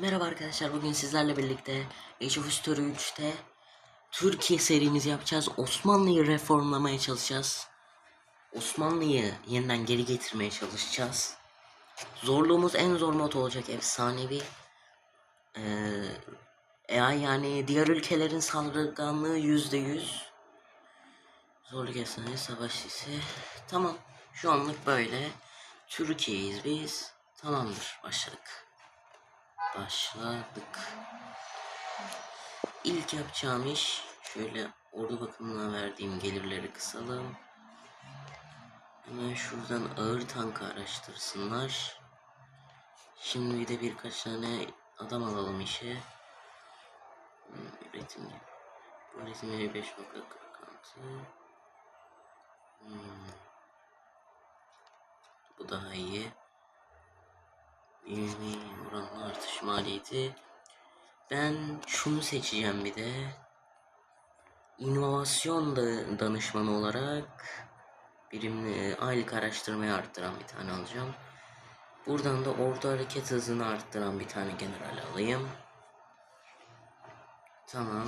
Merhaba arkadaşlar bugün sizlerle birlikte Age of History 3'te Türkiye serimizi yapacağız. Osmanlı'yı reformlamaya çalışacağız. Osmanlı'yı yeniden geri getirmeye çalışacağız. Zorluğumuz en zor mod olacak efsanevi. Ee, yani diğer ülkelerin saldırganlığı yüzde yüz. Zorluk efsane savaş sesi. Tamam şu anlık böyle. Türkiye'yiz biz. Tamamdır başladık. Başladık. İlk yapacağım iş şöyle ordu bakımına verdiğim gelirleri kısalım. Hemen şuradan ağır tank araştırsınlar. Şimdi bir de birkaç tane adam alalım işe. Hmm, üretim. Bu üretim 5 nokta 46. Hmm. Bu daha iyi. Büyüme oranlı artış maliyeti. Ben şunu seçeceğim bir de. İnovasyon da danışmanı olarak birimli aylık araştırmayı arttıran bir tane alacağım. Buradan da ordu hareket hızını arttıran bir tane general alayım. Tamam.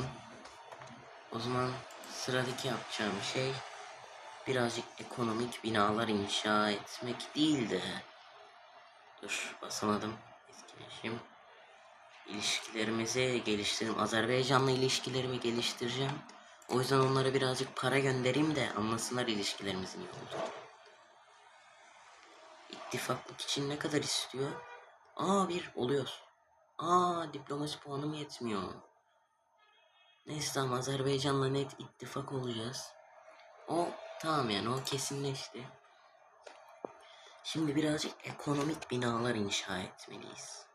O zaman sıradaki yapacağım şey birazcık ekonomik binalar inşa etmek değildi. Dur basamadım. Etkileşim. İlişkilerimizi geliştirelim. Azerbaycan'la ilişkilerimi geliştireceğim. O yüzden onlara birazcık para göndereyim de anlasınlar ilişkilerimizin iyi olduğunu. İttifaklık için ne kadar istiyor? Aa bir oluyor. Aa diplomasi puanım yetmiyor. Neyse tamam Azerbaycan'la net ittifak olacağız. O tamam yani o kesinleşti. Şimdi birazcık ekonomik binalar inşa etmeliyiz.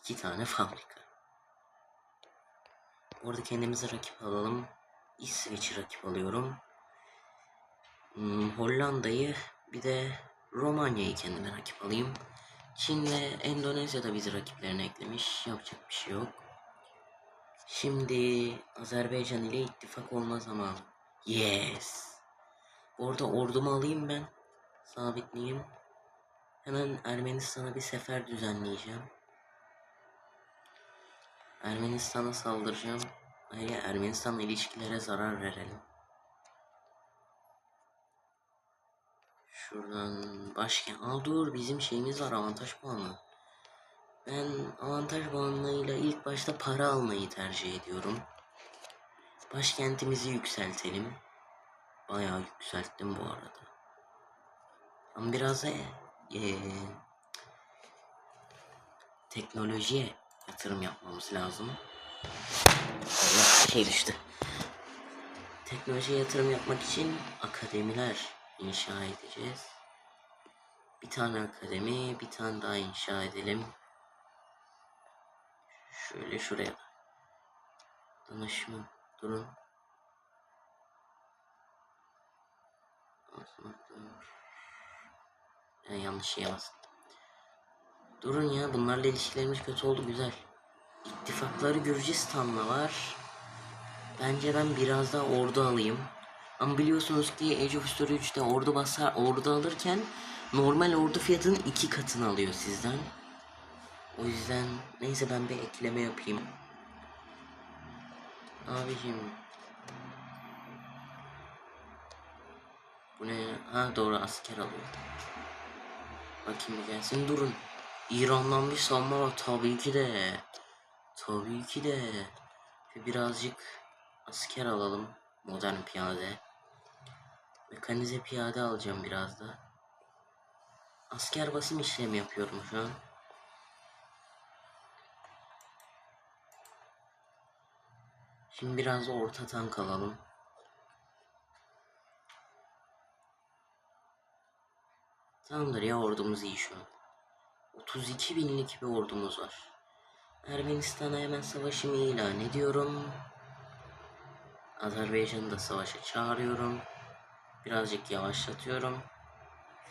İki tane fabrika. Orada kendimize rakip alalım. İsveç'i rakip alıyorum. Hmm, Hollanda'yı bir de Romanya'yı kendime rakip alayım. Çin'le Endonezya da bizi rakiplerine eklemiş. Yapacak bir şey yok. Şimdi Azerbaycan ile ittifak olma zamanı. Yes. Orada ordumu alayım ben. Sabitleyeyim. Hemen Ermenistan'a bir sefer düzenleyeceğim. Ermenistan'a saldıracağım. Ayrıca Ermenistan'la ilişkilere zarar verelim. Şuradan başkent. Aa dur bizim şeyimiz var avantaj puanı. Ben avantaj puanıyla ilk başta para almayı tercih ediyorum. Başkentimizi yükseltelim. Bayağı yükselttim bu arada. Ama biraz da eee, teknolojiye yatırım yapmamız lazım. Allah şey düştü. Teknolojiye yatırım yapmak için akademiler inşa edeceğiz. Bir tane akademi, bir tane daha inşa edelim. Şöyle şuraya. Danışman. Durun. Ya yanlış şeye bastım. Durun ya bunlarla ilişkilerimiz kötü oldu güzel. İttifakları Gürcistan'la var. Bence ben biraz daha ordu alayım. Ama biliyorsunuz ki Age of History 3'te ordu basar, ordu alırken normal ordu fiyatının iki katını alıyor sizden. O yüzden neyse ben bir ekleme yapayım. Abicim. Bu ne? Ha doğru asker alıyor. Bakayım bir gelsin durun. İran'dan bir savunma var tabii ki de. Tabii ki de. Birazcık asker alalım. Modern piyade. Mekanize piyade alacağım biraz da. Asker basım işlemi yapıyorum şu an. Şimdi biraz orta tank alalım. Tamamdır ya ordumuz iyi şu an. 32 binlik bir ordumuz var. Ermenistan'a hemen savaşımı ilan ediyorum. Azerbaycan'ı da savaşa çağırıyorum. Birazcık yavaşlatıyorum.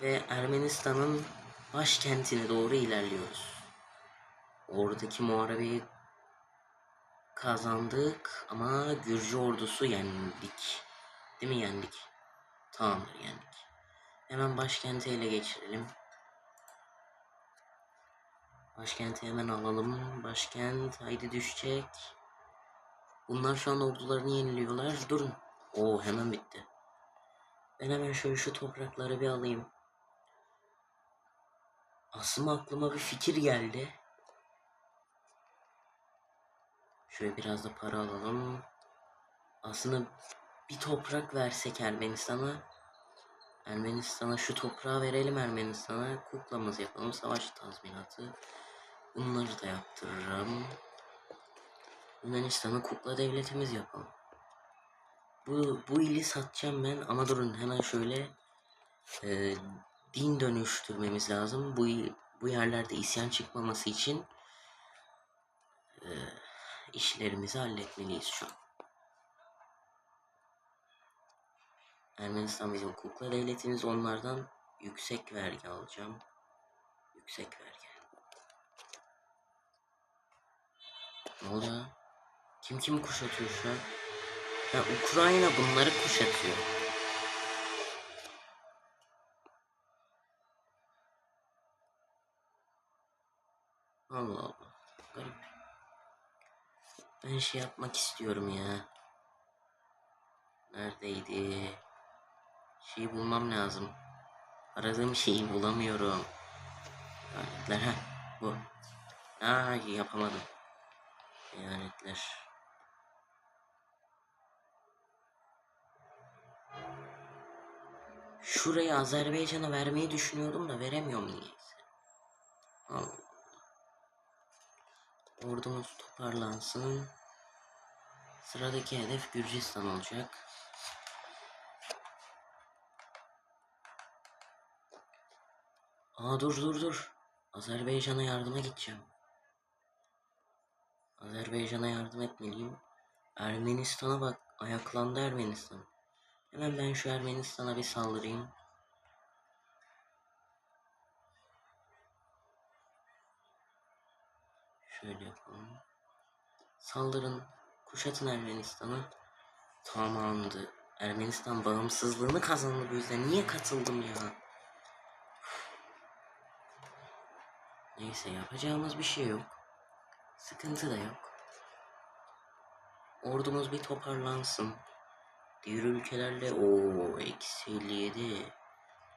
Ve Ermenistan'ın başkentine doğru ilerliyoruz. Oradaki muharebeyi kazandık ama Gürcü ordusu yendik. Değil mi yendik? Tamamdır yendik. Hemen başkenti ele geçirelim. Başkenti hemen alalım. Başkent haydi düşecek. Bunlar şu an ordularını yeniliyorlar. Durun. Oo hemen bitti. Ben hemen şöyle şu toprakları bir alayım. Aslında aklıma bir fikir geldi. Şöyle biraz da para alalım. Aslında bir toprak versek Ermenistan'a. Ermenistan'a şu toprağı verelim Ermenistan'a. Kuklamız yapalım. Savaş tazminatı. Bunları da yaptırırım. Yunanistan'a kukla devletimiz yapalım. Bu, bu ili satacağım ben ama durun hemen şöyle e, din dönüştürmemiz lazım. Bu, bu yerlerde isyan çıkmaması için e, işlerimizi halletmeliyiz şu an. Ermenistan bizim kukla devletimiz onlardan yüksek vergi alacağım. Yüksek vergi. Ne oluyor? Kim kimi kuşatıyor şu an? Ha, Ukrayna bunları kuşatıyor. Allah Allah. Garip. Ben şey yapmak istiyorum ya. Neredeydi? Şeyi bulmam lazım. Aradığım şeyi bulamıyorum. Lanetler ha bu. Aa yapamadım. Lanetler. Şurayı Azerbaycan'a vermeyi düşünüyordum da veremiyorum niyeyse. Allah. Ordumuz toparlansın. Sıradaki hedef Gürcistan olacak. Aa dur dur dur. Azerbaycan'a yardıma gideceğim. Azerbaycan'a yardım etmeliyim. Ermenistan'a bak. Ayaklandı Ermenistan. Hemen ben şu Ermenistan'a bir saldırayım. Şöyle yapalım. Saldırın. Kuşatın Ermenistan'ı. Tamamdır. Ermenistan bağımsızlığını kazandı bu yüzden. Niye katıldım ya? Neyse yapacağımız bir şey yok. Sıkıntı da yok. Ordumuz bir toparlansın. Diğer ülkelerle o eksi 57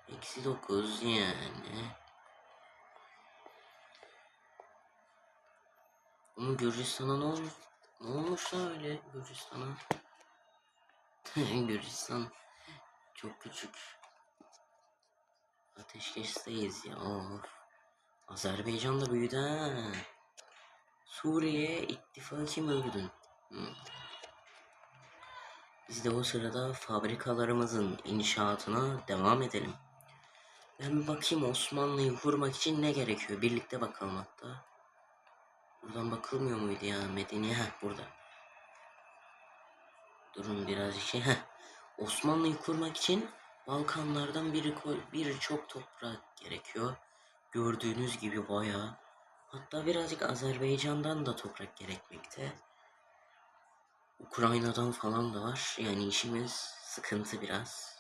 eksi 9 yani. Ama Gürcistan'a ne olmuş? Ne olmuş da öyle Gürcistan'a? Gürcistan çok küçük. Ateşkesteyiz ya. Of. Azerbaycan da büyüdü. Suriye ittifakı mı öldün? Biz de o sırada fabrikalarımızın inşaatına devam edelim. Ben bakayım Osmanlı'yı kurmak için ne gerekiyor? Birlikte bakalım hatta. Buradan bakılmıyor muydu ya Medeniye? Heh burada. Durun birazcık şey. Heh. Osmanlı'yı kurmak için Balkanlardan biri birçok toprak gerekiyor. Gördüğünüz gibi bayağı. Hatta birazcık Azerbaycan'dan da toprak gerekmekte. Ukrayna'dan falan da var. Yani işimiz sıkıntı biraz.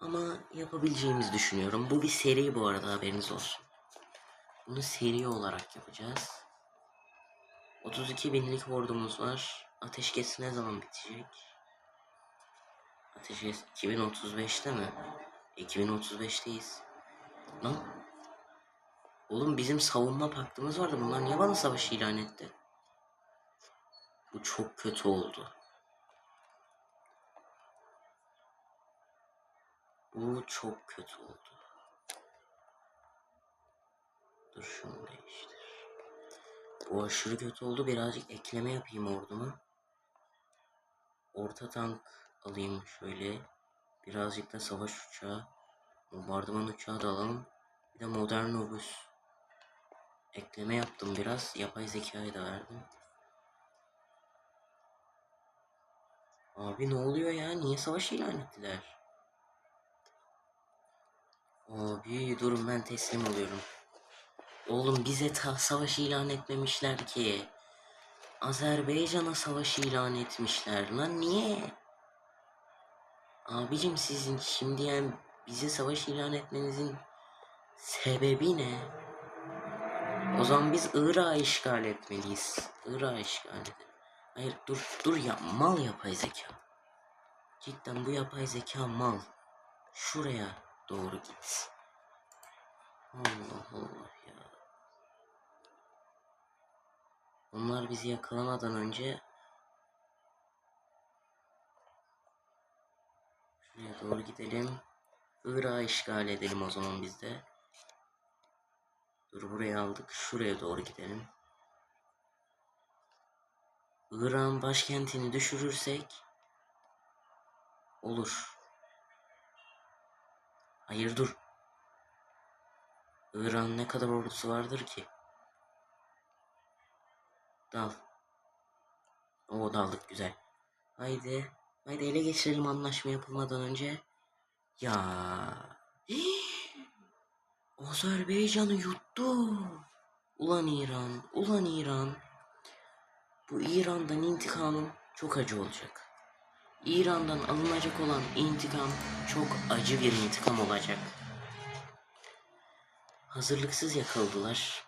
Ama yapabileceğimizi düşünüyorum. Bu bir seri bu arada haberiniz olsun. Bunu seri olarak yapacağız. 32 binlik ordumuz var. Ateşkes ne zaman bitecek? Ateşkes 2035'te mi? 2035'teyiz. Lan? Oğlum bizim savunma paktımız vardı. Bunlar niye bana savaş ilan etti? Bu çok kötü oldu. Bu çok kötü oldu. Dur şunu değiştir. Bu aşırı kötü oldu. Birazcık ekleme yapayım orduma. Orta tank alayım şöyle. Birazcık da savaş uçağı. Bombardıman uçağı da alalım. Bir de modern obüs. Ekleme yaptım biraz. Yapay zekayı da verdim. Abi ne oluyor ya? Niye savaş ilan ettiler? Abi durun ben teslim oluyorum. Oğlum bize ta savaş ilan etmemişler ki. Azerbaycan'a savaş ilan etmişler. Lan niye? Abicim sizin şimdi yani bize savaş ilan etmenizin sebebi ne? O zaman biz Irak'ı işgal etmeliyiz. Irak'ı işgal edelim. Hayır dur dur ya mal yapay zeka. Cidden bu yapay zeka mal. Şuraya doğru git. Allah Allah ya. Onlar bizi yakalamadan önce Şuraya doğru gidelim. Irak'ı işgal edelim o zaman biz de. Dur buraya aldık. Şuraya doğru gidelim. Irak'ın başkentini düşürürsek olur. Hayır dur. Irak'ın ne kadar ordusu vardır ki? Dal. O daldık güzel. Haydi. Haydi ele geçirelim anlaşma yapılmadan önce. Ya. Azerbaycan'ı yuttu. Ulan İran, ulan İran. Bu İran'dan intikamım çok acı olacak. İran'dan alınacak olan intikam çok acı bir intikam olacak. Hazırlıksız yakaladılar.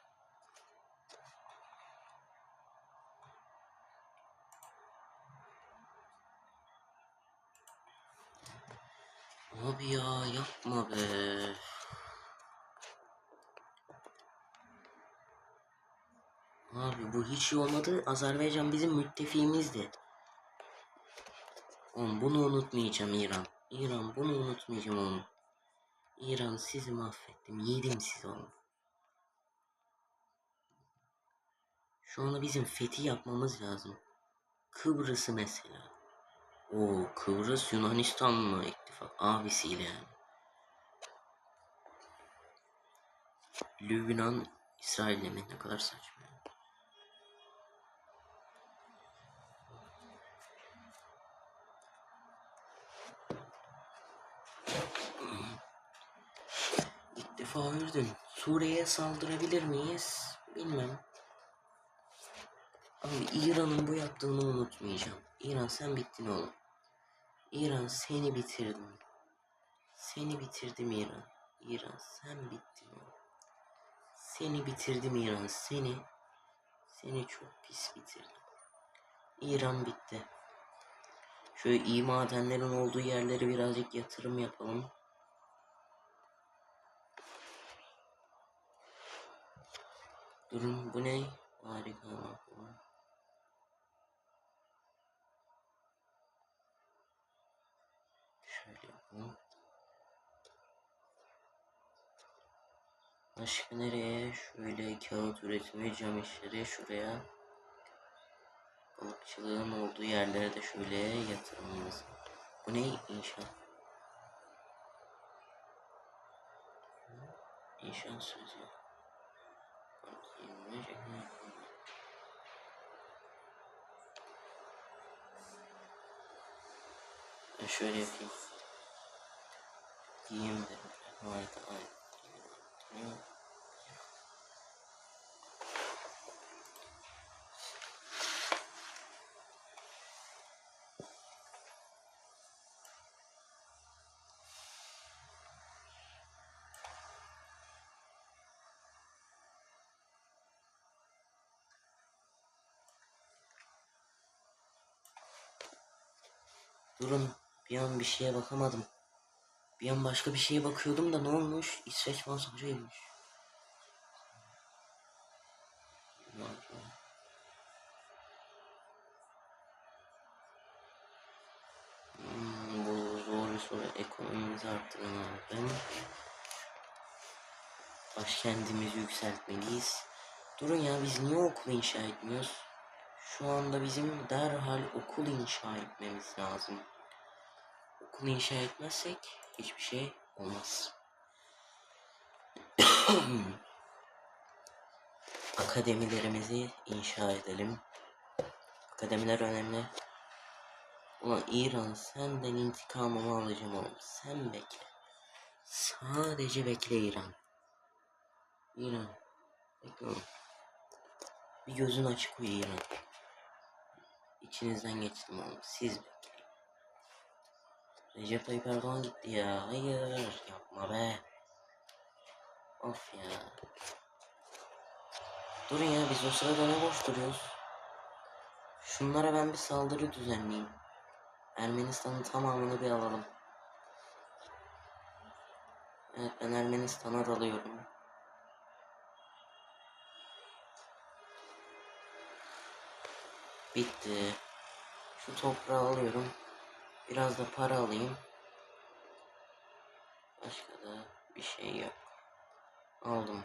Abi ya yapma be. Abi bu hiç iyi olmadı. Azerbaycan bizim müttefiğimizdi. Oğlum bunu unutmayacağım İran. İran bunu unutmayacağım oğlum. İran sizi mahvettim. Yedim sizi oğlum. Şu anda bizim fethi yapmamız lazım. Kıbrıs'ı mesela. O Kıbrıs Yunanistan'la ittifak abisiyle yani. Lübnan İsrail'le mi ne kadar saçma. Gördüm. Suriye'ye saldırabilir miyiz? Bilmem. Abi İran'ın bu yaptığını unutmayacağım. İran sen bittin oğlum. İran seni bitirdim. Seni bitirdim İran. İran sen bittin oğlum. Seni bitirdim İran seni. Seni çok pis bitirdim. İran bitti. Şöyle iyi madenlerin olduğu yerlere birazcık yatırım yapalım. Durun bu ne? Harika. Şöyle yapalım. Başka nereye? Şöyle kağıt üretimi, cam işleri şuraya. Balıkçılığın olduğu yerlere de şöyle yatırmamız. Bu ne? İnşaat. İnşaat sözü. Bakayım ne şekilde. Ben şöyle yapayım. Giyeyim de. Durun. Bir an bir şeye bakamadım. Bir an başka bir şeye bakıyordum da ne olmuş? İsveç yapayım? Hmm, bu zor bir soru. Ekonomimizi arttırmalıyım. Başkentimizi yükseltmeliyiz. Durun ya biz niye okul inşa etmiyoruz? Şu anda bizim derhal okul inşa etmemiz lazım. Okul inşa etmezsek hiçbir şey olmaz. Akademilerimizi inşa edelim. Akademiler önemli. Ulan İran senden intikamımı alacağım oğlum. Sen bekle. Sadece bekle İran. İran. Bekle oğlum. Bir gözün açık uyu İran. İçinizden geçtim oğlum. Siz bekleyin. Recep Tayyip Erdoğan gitti ya. Hayır. Yapma be. Of ya. Durun ya biz o sırada ne boş duruyoruz? Şunlara ben bir saldırı düzenleyeyim. Ermenistan'ın tamamını bir alalım. Evet ben Ermenistan'a dalıyorum. Bitti. Şu toprağı alıyorum. Biraz da para alayım. Başka da bir şey yok. Aldım.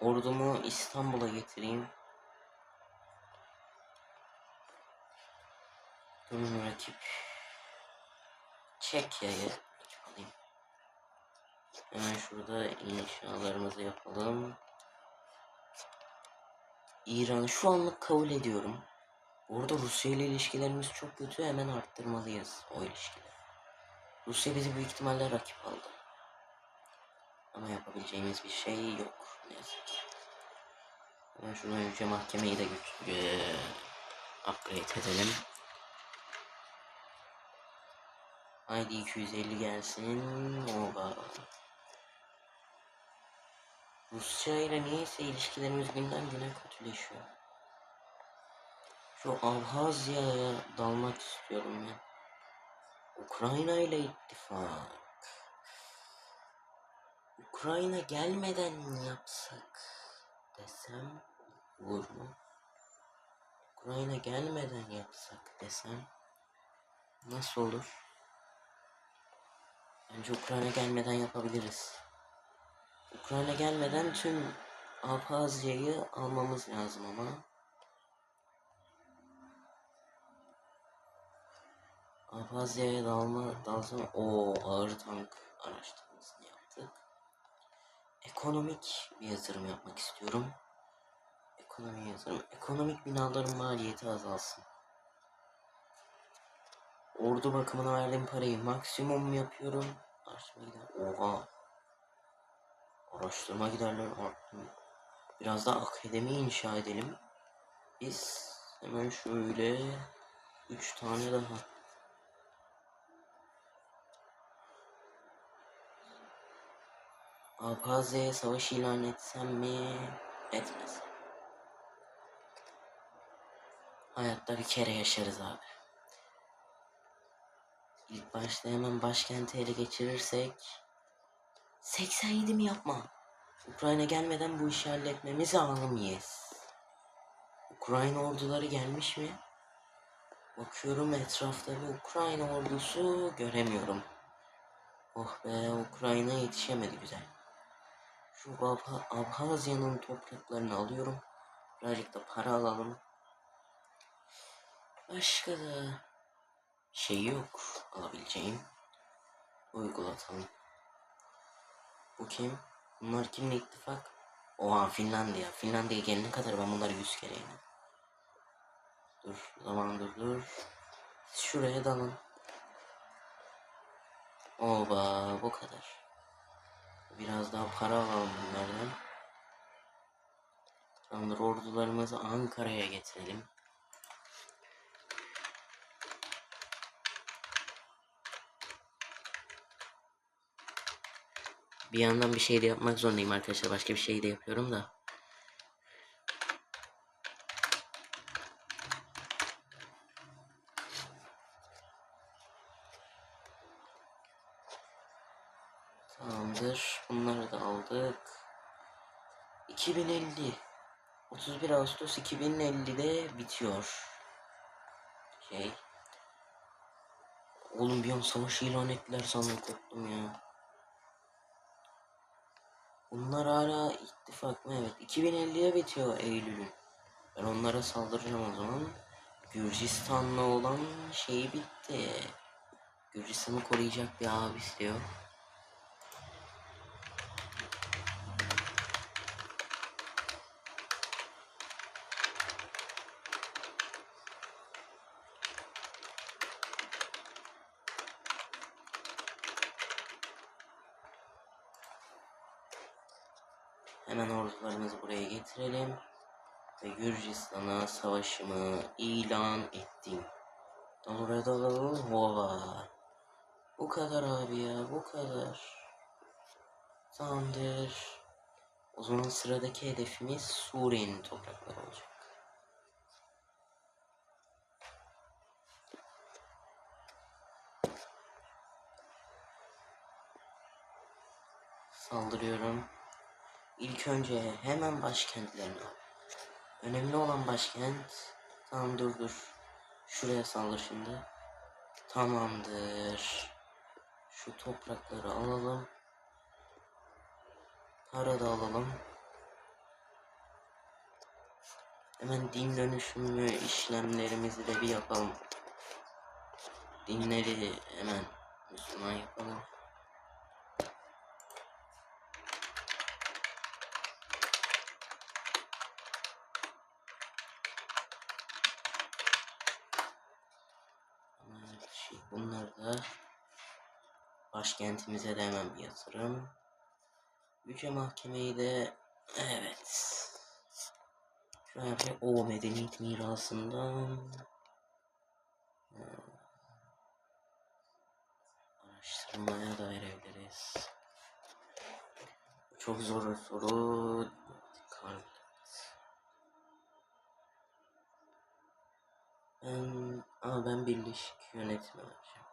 Ordumu İstanbul'a getireyim. Durun rakip. Çekya'yı alayım. Hemen şurada inşalarımızı yapalım. İran'ı şu anlık kabul ediyorum. Orada Rusya ile ilişkilerimiz çok kötü. Hemen arttırmalıyız o ilişkileri. Rusya bizi büyük ihtimalle rakip aldı. Ama yapabileceğimiz bir şey yok. Ne yazık ki. Ben şunu önce mahkemeyi de güç eee, upgrade edelim. Haydi 250 gelsin. Oba. Rusya ile niyeyse ilişkilerimiz günden güne kötüleşiyor. Şu Abhazya'ya dalmak istiyorum ya. Ukrayna ile ittifak. Ukrayna gelmeden yapsak desem olur mu? Ukrayna gelmeden yapsak desem nasıl olur? Bence Ukrayna gelmeden yapabiliriz. Ukrayna gelmeden tüm Abhazya'yı almamız lazım ama. Abhazya'ya dalma, dalsam o ağır tank araştırmasını yaptık. Ekonomik bir yatırım yapmak istiyorum. Ekonomi yatırım. Ekonomik binaların maliyeti azalsın. Ordu bakımına verdiğim parayı maksimum yapıyorum. Oha. Araştırma giderleri arttı. Biraz da akademi inşa edelim. Biz hemen şöyle üç tane daha. Abhazya'ya savaş ilan etsem mi? Etmesem. Hayatta bir kere yaşarız abi. İlk başta hemen başkenti ele geçirirsek 87 mi yapma? Ukrayna gelmeden bu işi halletmemiz lazım yes. Ukrayna orduları gelmiş mi? Bakıyorum etrafta bir Ukrayna ordusu göremiyorum. Oh be Ukrayna yetişemedi güzel. Şu Abha Abhazya'nın topraklarını alıyorum. Birazcık da para alalım. Başka da şey yok alabileceğim. Uygulatalım. Bu kim? Bunlar kimle ittifak? Oha Finlandiya. Finlandiya gelene kadar ben bunları yüz kere yedim. Dur zaman dur dur. Şuraya dalın. Oba bu kadar. Biraz daha para alalım bunlardan. Tamamdır ordularımızı Ankara'ya getirelim. Bir yandan bir şey de yapmak zorundayım arkadaşlar. Başka bir şey de yapıyorum da. Tamamdır. Bunları da aldık. 2050. 31 Ağustos 2050'de bitiyor. Şey. Oğlum bir an savaş ilan ettiler sandım korktum ya. Bunlar hala ittifak mı? Evet. 2050'ye bitiyor Eylül'ün. Ben onlara saldıracağım o zaman. Gürcistan'la olan şey bitti. Gürcistan'ı koruyacak bir abi istiyor. Hemen ordularımızı buraya getirelim. Ve Gürcistan'a savaşımı ilan ettim. Dalradalal hova. Bu kadar abi ya bu kadar. Tamamdır. O zaman sıradaki hedefimiz Suriye'nin toprakları olacak. Saldırıyorum. İlk önce hemen başkentlerini al. Önemli olan başkent. Tamam dur dur. Şuraya saldır şimdi. Tamamdır. Şu toprakları alalım. Para da alalım. Hemen din dönüşümü işlemlerimizi de bir yapalım. Dinleri hemen Müslüman yapalım. Hemen şey, bunlar da başkentimize de hemen bir yatırım. Yüce Mahkemeyi de evet. Şöyle bir o medeniyet mirasından hmm, araştırmaya da verebiliriz. Çok zor soru. Birleşik yönetimi vereceğim.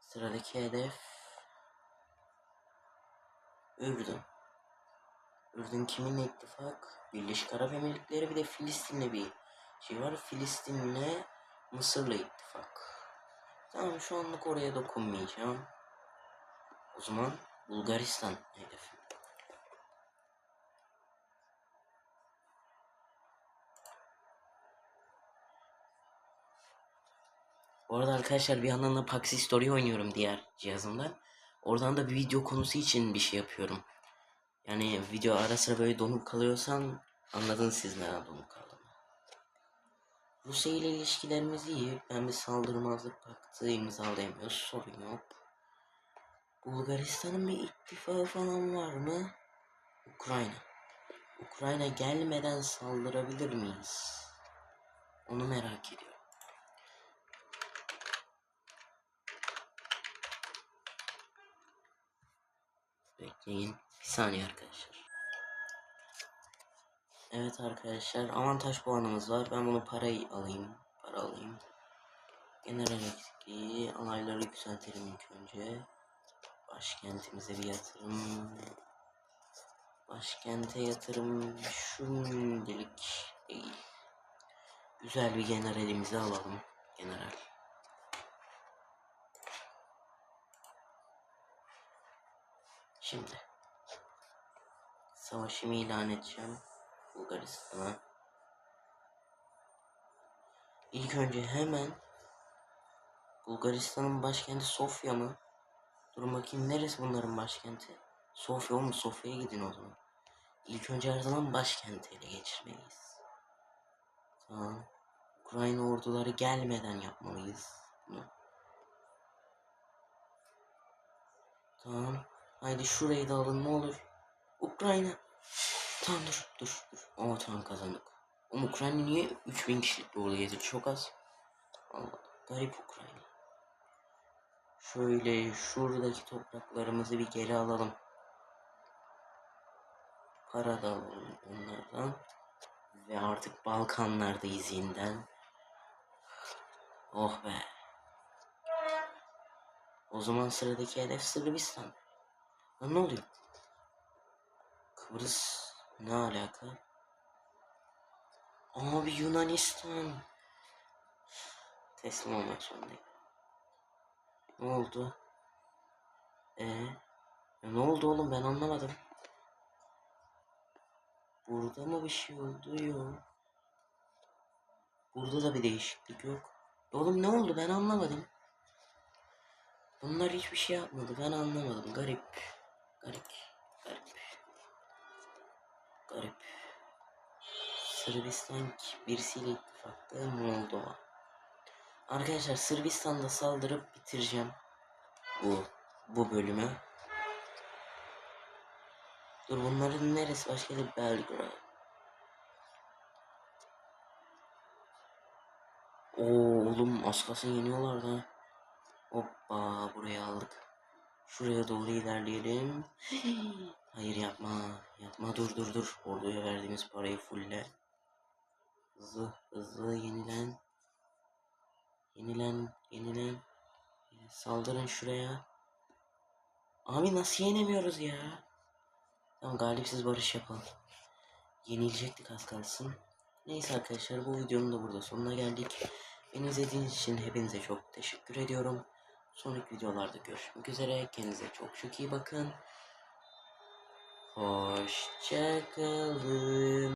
Sıradaki hedef Ürdün. Ürdün kiminle ittifak? Birleşik Arap Emirlikleri bir de Filistin'le bir şey var. Filistin'le Mısır'la ittifak. Tamam şu anlık oraya dokunmayacağım. O zaman Bulgaristan hedefim. Bu arada arkadaşlar bir yandan da Paxi Story oynuyorum diğer cihazımdan. Oradan da bir video konusu için bir şey yapıyorum. Yani video ara sıra böyle donup kalıyorsan anladın siz neden donup kaldığımı. Rusya ile ilişkilerimiz iyi. Ben bir saldırmazlık paktı imzalayamıyoruz. Sorun yok. Bulgaristan'ın bir ittifakı falan var mı? Ukrayna. Ukrayna gelmeden saldırabilir miyiz? Onu merak ediyorum. Bekleyin. Bir saniye arkadaşlar. Evet arkadaşlar avantaj puanımız var. Ben bunu parayı alayım. Para alayım. General eksikliği. Alayları yükseltelim ilk önce. Başkentimize bir yatırım. Başkente yatırım şimdilik değil. Güzel bir generalimizi alalım. General. Şimdi savaşımı ilan edeceğim Bulgaristan'a. İlk önce hemen Bulgaristan'ın başkenti Sofya mı? Durun bakayım neresi bunların başkenti? Sofya mu? Sofya'ya gidin o zaman. İlk önce her zaman başkenti ele geçirmeliyiz. Tamam. Ukrayna orduları gelmeden yapmalıyız bunu. Tamam. Haydi şurayı da alın ne olur. Ukrayna. Tamam dur dur dur. Ama tamam kazandık. Ama Ukrayna niye 3000 kişilik bir ordu getirdi? Çok az. Allah garip Ukrayna. Şöyle şuradaki topraklarımızı bir geri alalım. Para da alalım onlardan. Ve artık Balkanlardayız yeniden. Oh be. O zaman sıradaki hedef Sırbistan. Lan ne oluyor? Kıbrıs ne alaka? Abi Yunanistan. Teslim olmak zorundayım. Ne oldu? Ee, ne oldu oğlum ben anlamadım. Burada mı bir şey oldu yok. Burada da bir değişiklik yok. Oğlum ne oldu ben anlamadım. Bunlar hiçbir şey yapmadı ben anlamadım. Garip. Garip. Garip. Garip. Sırbistan birisiyle ittifakta Moldova. Arkadaşlar Sırbistan'da saldırıp bitireceğim. Bu bu bölümü. Dur bunların neresi başka bir Belgrad. Oo oğlum az kalsın yeniyorlar da. Hoppa buraya aldık. Şuraya doğru ilerleyelim. Hayır yapma. Yapma dur dur dur. Orduya verdiğimiz parayı fulle. Hızlı hızlı yenilen. Yenilen yenilen. Saldırın şuraya. Abi nasıl yenemiyoruz ya? Tamam galipsiz barış yapalım. Yenilecektik az kalsın. Neyse arkadaşlar bu videonun da burada sonuna geldik. Beni izlediğiniz için hepinize çok teşekkür ediyorum. Sonraki videolarda görüşmek üzere. Kendinize çok çok iyi bakın. Hoşçakalın.